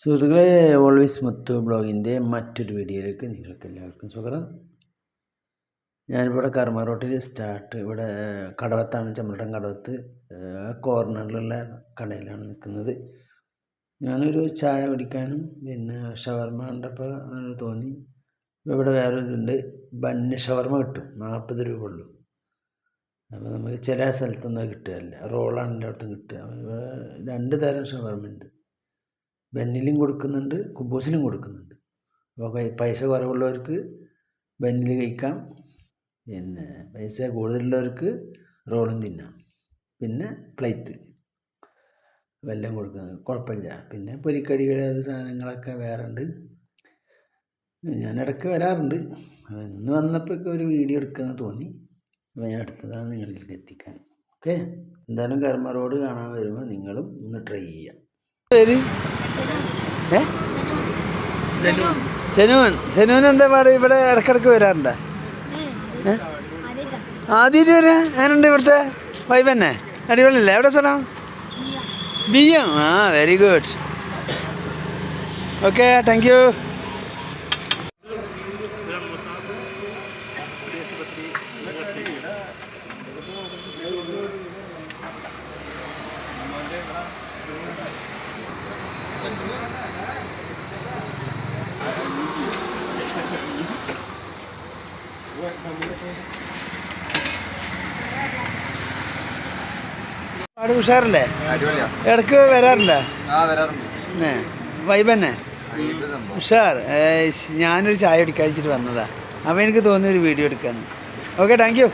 സുഹൃത്തുക്കളെ ഓൾവേസ് മുത്തു ബ്ലോഗിന്റെ മറ്റൊരു വീഡിയോയിലേക്ക് നിങ്ങൾക്ക് എല്ലാവർക്കും സ്വാഗതം. ഞാനിവിടെ കർമ്മ റോട്ടിൽ സ്റ്റാർട്ട് ഇവിടെ കടവത്താണ് ചമ്മടം കടവത്ത് കോർണറിലുള്ള കടയിലാണ് നിൽക്കുന്നത്. ഞാനൊരു ചായ കുടിക്കാനും പിന്നെ ഷവർമ കണ്ടപ്പോൾ അങ്ങനെ തോന്നി. ഇവിടെ വേറെ ഇതുണ്ട് ബന്ന് ഷവർമ കിട്ടും നാൽപ്പത് രൂപ ഉള്ളൂ. അപ്പോൾ നമുക്ക് ചില സ്ഥലത്തൊന്നും കിട്ടുകയല്ല. റോളാണ് എന്റെ അടുത്ത് കിട്ടുക. രണ്ട് തരം ഷവർമ ഉണ്ട്. ബന്നിലും കൊടുക്കുന്നുണ്ട് കുബൂസിലും കൊടുക്കുന്നുണ്ട്. അപ്പോൾ പൈസ കുറവുള്ളവർക്ക് ബെന്നിൽ കഴിക്കാം. പിന്നെ പൈസ കൂടുതലുള്ളവർക്ക് റോളും തിന്നാം. പിന്നെ പ്ലേറ്റ് വെല്ലം കൊടുക്കുന്നത്. കുഴപ്പമില്ല. പിന്നെ പൊരിക്കടികൾ അത് സാധനങ്ങളൊക്കെ വേറെ ഉണ്ട് ഞാൻ ഇടയ്ക്ക് വരാറുണ്ട്. ഇന്ന് വന്നപ്പോഴൊക്കെ ഒരു വീഡിയോ എടുക്കുമെന്ന് തോന്നി. അപ്പോൾ ഞാൻ അടുത്തതാണ് നിങ്ങളിലേക്ക് എത്തിക്കാൻ. ഓക്കെ? എന്തായാലും കർമ്മ റോഡ് കാണാൻ വരുമ്പോൾ നിങ്ങളും ഒന്ന് ട്രൈ ചെയ്യാം. പേര്? ഏ? സെനൂൻ സെനൂൻ എന്താ പാടും? ഇവിടെ ഇടക്കിടക്ക് വരാറുണ്ട്? ആദ്യം ആദ്യമായിട്ട്. വരാ? ഞാനുണ്ട് ഇവിടുത്തെ വൈബ് തന്നെ? അടിപൊളിയല്ലേ? എവിടെ സ്ഥലം ബിയ്യം ആ very good okay thank you പാട് ഉഷാറല്ലേ? ഇടയ്ക്ക് വരാറില്ലേ? വൈബ് തന്നെ ഉഷാർ. ഞാനൊരു ചായ എടുക്കാച്ചിട്ട് വെച്ചിട്ട് വന്നതാ. അപ്പോൾ എനിക്ക് തോന്നിയൊരു വീഡിയോ എടുക്കാന്ന്. Okay thank U